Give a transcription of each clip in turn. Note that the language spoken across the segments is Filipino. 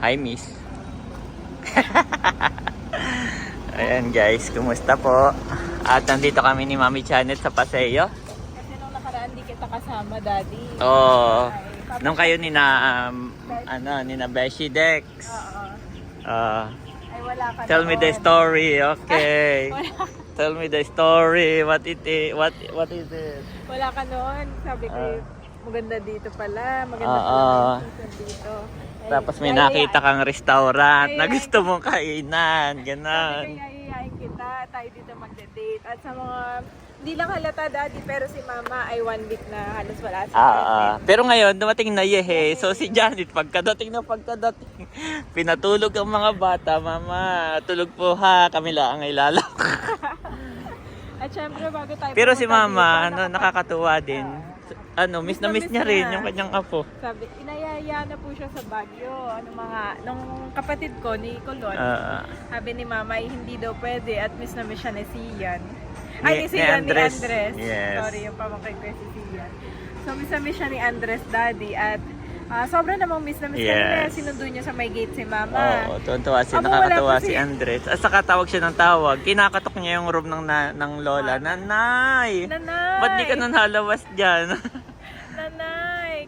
Hi, miss. Ayan guys, kumusta po? At nandito kami ni Mami Janet sa Paseo. Kasi nung nakaraan di kita kasama, Daddy. Oo. Sabi- Nung kayo ni na, um, ano, ni na Beshi Dex. Oo. Ah, Ay, wala ka tell me the story, okay. Tell me the story. What it is? What what is it? wala ka noon. Sabi ko, Ah. maganda dito pala. Maganda Ah, pala dito. Tapos may nakita kang restaurant na gusto mong kainan. Ganon. yayayain kita. Tayo dito magde-date. At sa mga, hindi lang halata, Daddy, pero si Mama ay one week na halos wala sa Ah, ah. pero ngayon, dumating na yehe. So si Janet, pagkadating na pagkadating, pinatulog ang mga bata. Mama, tulog po ha. Kami lang ang ilalak. At syempre, bago tayo Pero si pumunta Mama, dito, ano, nakapag- nakakatuwa din. Ano, miss na miss niya rin yung kanyang apo. Sabi, inayaya na po siya sa Baguio. Ano mga, nung kapatid ko ni Colon, Ah, sabi ni Mama, ay hindi daw pwede at miss na miss siya ni Sian. Ni- Ay, ni ni Sian, ni Andres. Andres. Yes. Sorry, yung pamangkin ko si Sian. So, miss na miss siya ni Andres daddy at ah, sobrang namang miss na miss Yes. yes. sinundo niya sa may gate si Mama. Oo, tuwan-tuwa si, nakakatuwa pa si si- Andres. At saka tawag siya ng tawag. Kinakatok niya yung room ng, na, ng lola. Nanay! Nanay! Ba't di ka nun halawas dyan?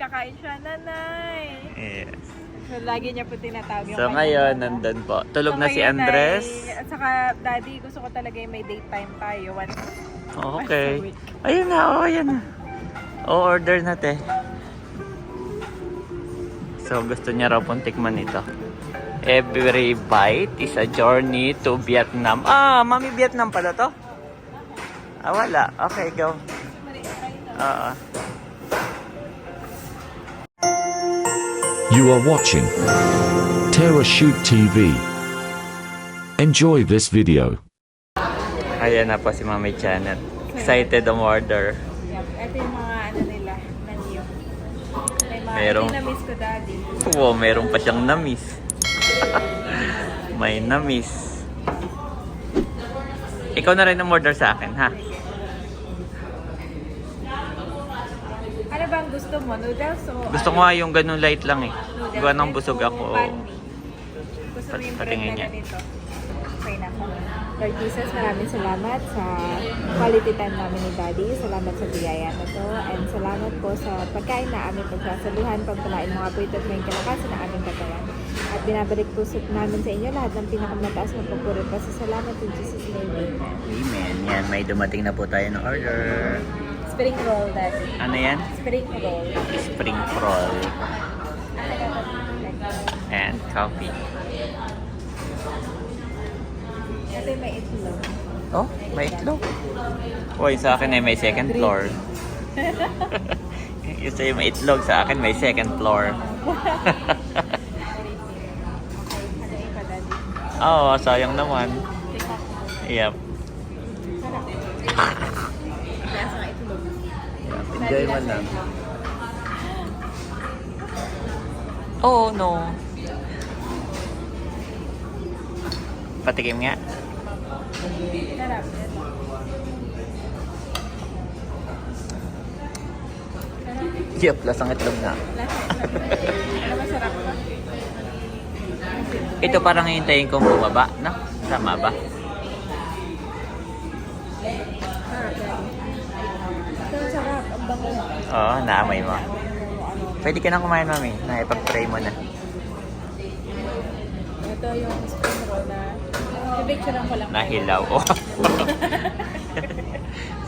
Kakain siya, Nanay! yes. So, lagi niya po tinatawag yung So ngayon, nandun po. Tulog So, na si Andres. at saka, daddy, gusto ko talaga yung may date time tayo. Once, Oh, once a okay. week. Ayun na, oh, ayun na. O, order na, te. So, gusto niya raw pong tikman ito. Every bite is a journey to Vietnam. Ah, mami, Vietnam pala to? Ah, wala. Okay, go. Oo. You are watching Terra Shoot TV. Enjoy this video. Ayan na po si Mami Janet. Excited ang order. Yep. Ito yung mga ano nila, menu. May mga, Merong- na-miss ko, daddy. Wow, meron pa siyang namis. May namis. Ikaw na rin ang order sa akin, ha? Ano bang gusto mo? Noodles o Gusto ko nga yung ganun light lang eh. Gawa ng din busog ako. Gusto mo yung bread Patingin na niya. ganito? Okay na po. Lord Jesus, maraming salamat sa quality time namin ni Daddy. Salamat sa biyaya na to. And salamat po sa pagkain na aming pagsasaluhan, pagpalain mga po ito at may kalakasan ng aming katawan. At binabalik po sa- namin sa inyo lahat ng pinakamataas na pagpuri pa sa salamat in Jesus' name. Amen. Amen. Yan, may dumating na po tayo ng order. Spring roll, Daddy. Ano yan? Spring roll. Spring roll and coffee. Ito may itlog. Oh, may itlog. Uy, sa akin ay may second floor. yung sa'yo may itlog, sa akin may second floor. Oo, oh, sayang naman. Yep. Sarap. Lasa ng itlog. Enjoy mo lang. Oh, no. Patikim nga. Sarap. Yup, lasang itlog na. Ito parang hintayin kong bumaba, no? Tama ba? Oo, naamoy mo. Pwede ka na kumain, mami. Naipag-pray mo na. Ito yung spring roll na pipicturean ko lang. Nahilaw. Oh.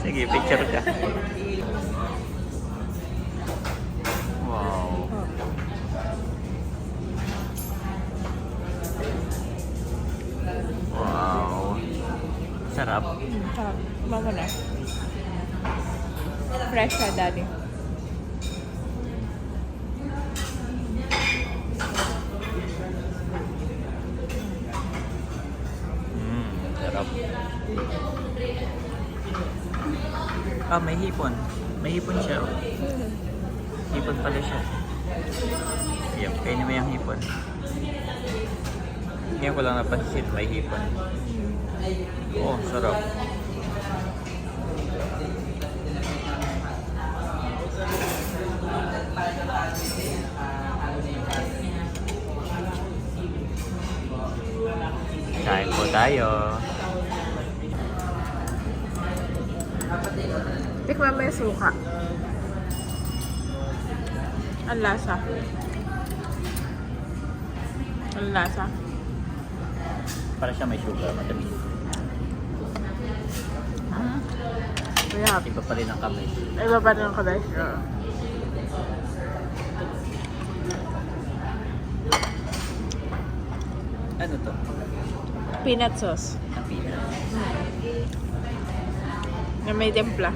Sige, picture ka. Wow. Oh. Wow. Sarap. Mm, sarap. Na. Fresh siya, Daddy. Mm, sarap. Ah, may hipon. May hipon siya. oh. Hipon pala siya. Yup, kainin mo yung hipon. Ngayon ko lang napansin, may hipon. Oh, sarap. Tayo. Tikman mo yung suka. Ang lasa. Ang lasa. Para siya may sugar, matamis. Mm. Kaya, Iba pa rin ang kamay. iba pa rin ang kadas. Ano to? Peanut sauce. Na may templa.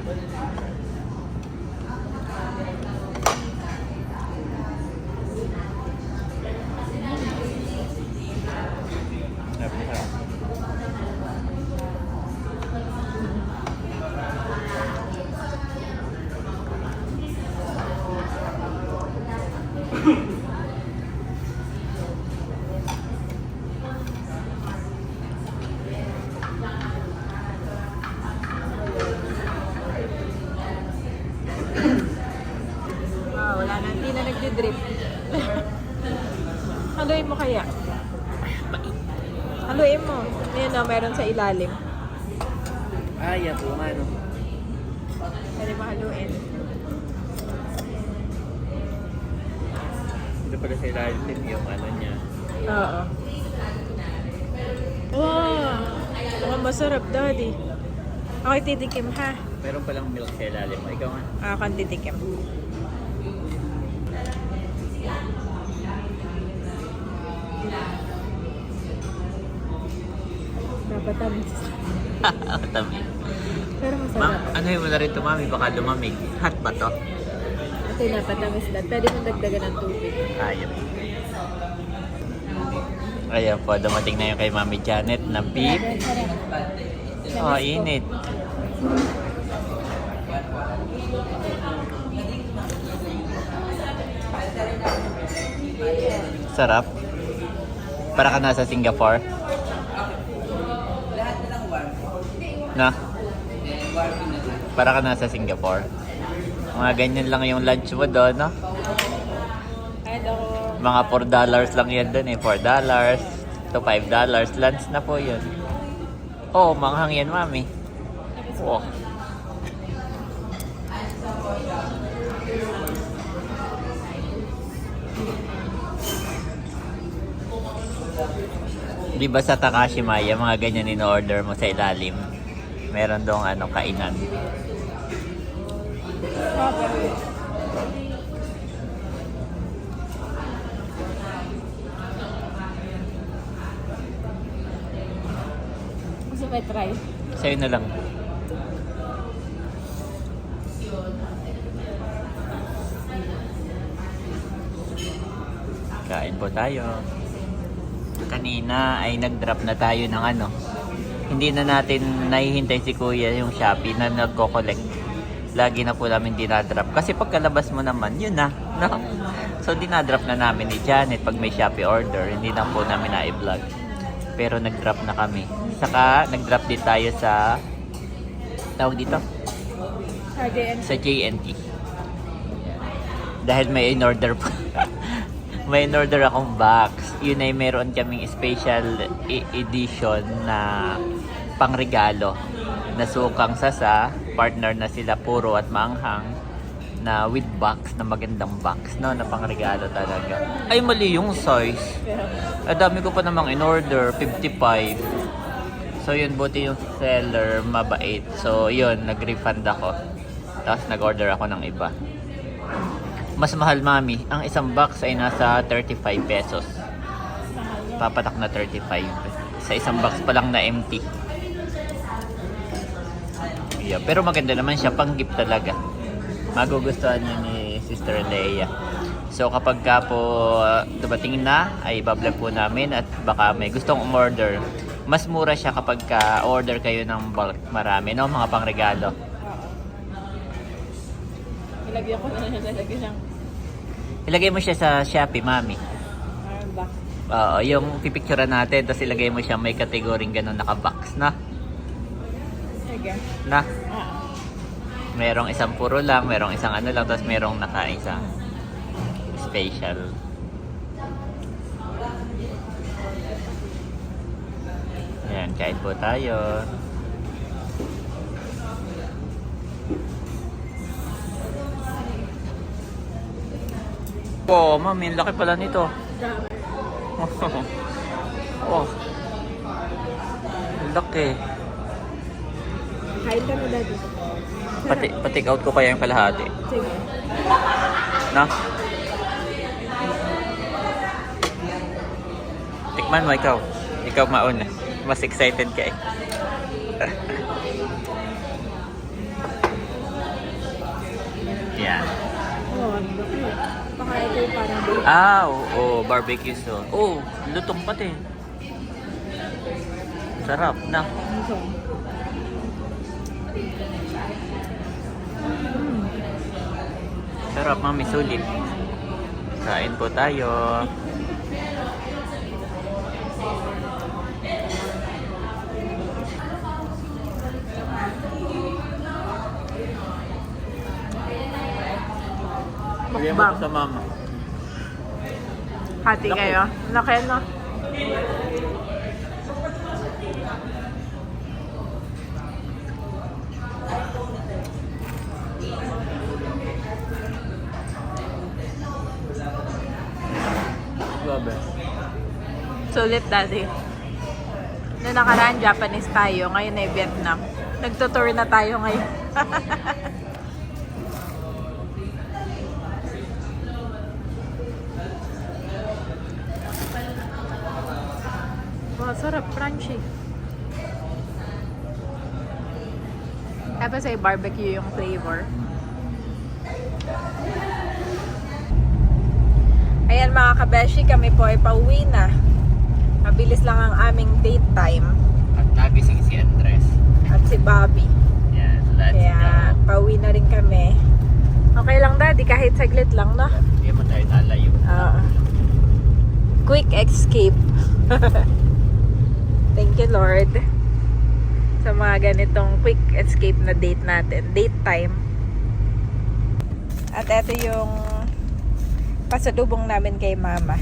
Meron sa ilalim. Ay, yan po nga, no? Pwede mo haluin. Ito pala sa ilalim yung ano niya. Oo. Wow! Mukhang masarap, Daddy. Okay, titikim ha. Meron palang milk sa ilalim. Ikaw nga. Ako ang titikim. Napatamis. Matamis. Pero Ma, masarap. ano mo na rin ito, mami? Baka lumamig. Hot ba to? Ito yung napatamis lang. Pwede mo dagdagan ng tubig. Ayun. Ayan po, dumating na yung kay Mami Janet na beef. Oh, init. Sarap. Para ka nasa Singapore. Na? Para ka nasa Singapore. Mga ganyan lang yung lunch mo doon, no? Ako. Mga 4 dollars lang yan doon eh. 4 dollars to 5 dollars. Lunch na po yun. Oo, oh, manghang yan, mami. Oh. Di ba sa Takashimaya, mga ganyan in-order mo sa ilalim? Meron dong ano, kainan. Gusto mo try? Sa'yo na lang. Kain po tayo. Kanina ay nag-drop na tayo ng ano. Hindi na natin nahihintay si Kuya yung Shopee na nagko-collect. Lagi na po namin dinadrop. Kasi pagkalabas mo naman, yun na. No? So dinadrop na namin ni Janet pag may Shopee order. Hindi na po namin na-vlog. Pero nag-drop na kami. Saka nag-drop din tayo sa tawag dito RJN. sa JNT. Dahil may in-order po. may in-order akong box. Yun ay meron kaming special e- edition na pangregalo na sukang sasa. Partner na sila puro at maanghang na with box na magandang box no na pangregalo talaga. Ay mali yung size. Ang ko pa namang in-order, 55. So yun, buti yung seller, mabait. So yun, nag-refund ako. Tapos nag-order ako ng iba. Mas mahal, mami. Ang isang box ay nasa 35 pesos. Papatak na 35. Sa isang box pa lang na empty. Yeah, pero maganda naman siya, pang gift talaga. Magugustuhan niyo ni Sister Leia. So kapag ka po uh, dumating na, ay bablog po namin at baka may gustong umorder. Mas mura siya kapag ka order kayo ng bulk marami, no? Mga pangregalo. oo. Ilagyan ko na nalagyan ng Ilagay mo siya sa Shopee, mami. Oo, yung pipicturean natin, tapos ilagay mo siya may kategoring ganun naka-box na. Sige. Na. Merong isang puro lang, merong isang ano lang, tapos merong naka-isa. Special. kain po tayo. Wow, mami, ang laki pala nito. oh. Laki. Kain ka na, Daddy. Pati, patik out ko kaya yung kalahati. Sige. Na? Tikman mo ikaw. Ikaw mauna. Mas excited ka eh. Yan. Oo, ang laki. Baka ito yung parang baby. Ah, oo, oh, barbecue sauce. Oh, lutong pati. Sarap na. Sarap, mami, sulit. Kain po tayo. Bigyan mo sa mama. Hati kayo. Laki, no? Grabe. Sulit, Daddy. Noong nakaraan, Japanese tayo. Ngayon ay Vietnam. Nagtutour na tayo ngayon. sarap. Crunchy. Tapos ay barbecue yung flavor. Ayan mga kabeshi, kami po ay pauwi na. Mabilis lang ang aming date time. At nagising si Andres. At si Bobby. Yes, let's Kaya pauwi na rin kami. Okay lang daddy, kahit saglit lang, no? Hindi mo tayo nalayo. Oo. Quick escape. Thank you Lord. Sa mga ganitong quick escape na date natin. Date time. At ito yung pasalubong namin kay mama.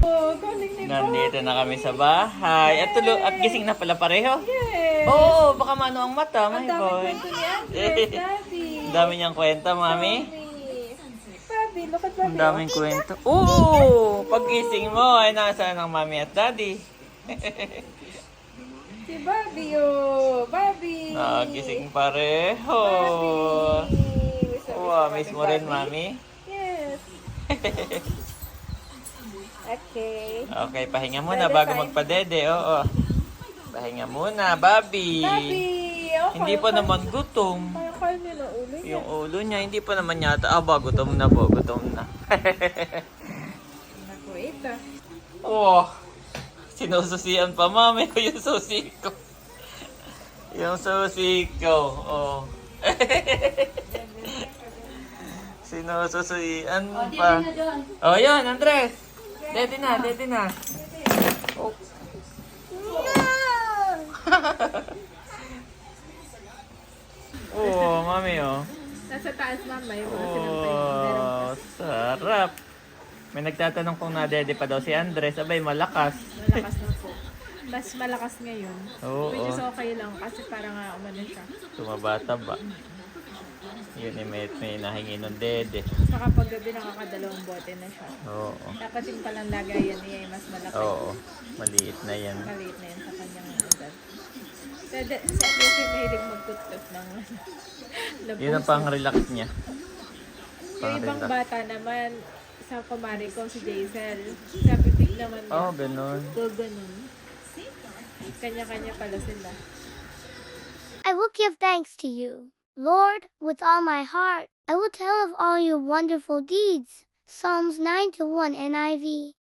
Oh, Nandito na kami sa bahay. At, tulo, at gising na pala pareho. Yes! Oo, baka mano ang mata, my Ang dami boy. kwento ni Andres, Daddy. Ang dami niyang kwenta, mami. Pabi, look at Ang Pabi. daming kwento. Oo! Paggising mo, ay nasa ng mami at daddy. Si Bobby, oh. Bobby. Nagising pareho. Bobby. Wow, miss mo rin, mami. Yes. okay. Okay, pahinga muna bago magpadede. Oo. Pahinga muna, Bobby. Bobby, okay. Hindi pa naman gutom. Nila ulo niya. Yung ulo niya, hindi pa naman yata. Ah, ba, gutom na po, gutom na. Naku, ito. oh, sinususian pa mami ko yung susi ko. Yung susi ko, oh. Sinususian pa. Oh, yun, Andres. Dede na, dede na. Oh. Oh, mami, oh. Nasa taas mama yung mga sinampay. Oh, sarap. May nagtatanong kung nadede pa daw si Andres. Abay, malakas. Malakas na po. Mas malakas ngayon. Oo. Which is okay lang kasi parang nga umano siya. Tumabata ba? Yun eh, may, may nahingi ng dede. Saka pag gabi nakakadalawang bote na siya. Oo. Dapat yung palang lagayan niya ay mas malaki. Oo. Maliit na yan. Maliit na yun sa kanyang edad. Sa, sa kasi mahilig magtutot ng labusan. Yun ang pang-relax niya. Yung ibang Pang-relax. bata naman, sa kumari ko, si Jaisel, sa pipig naman niya. Oh, ganun. Go ganun. Kanya-kanya pala sila. I will give thanks to you, Lord, with all my heart. I will tell of all your wonderful deeds. Psalms 9 to 1 NIV.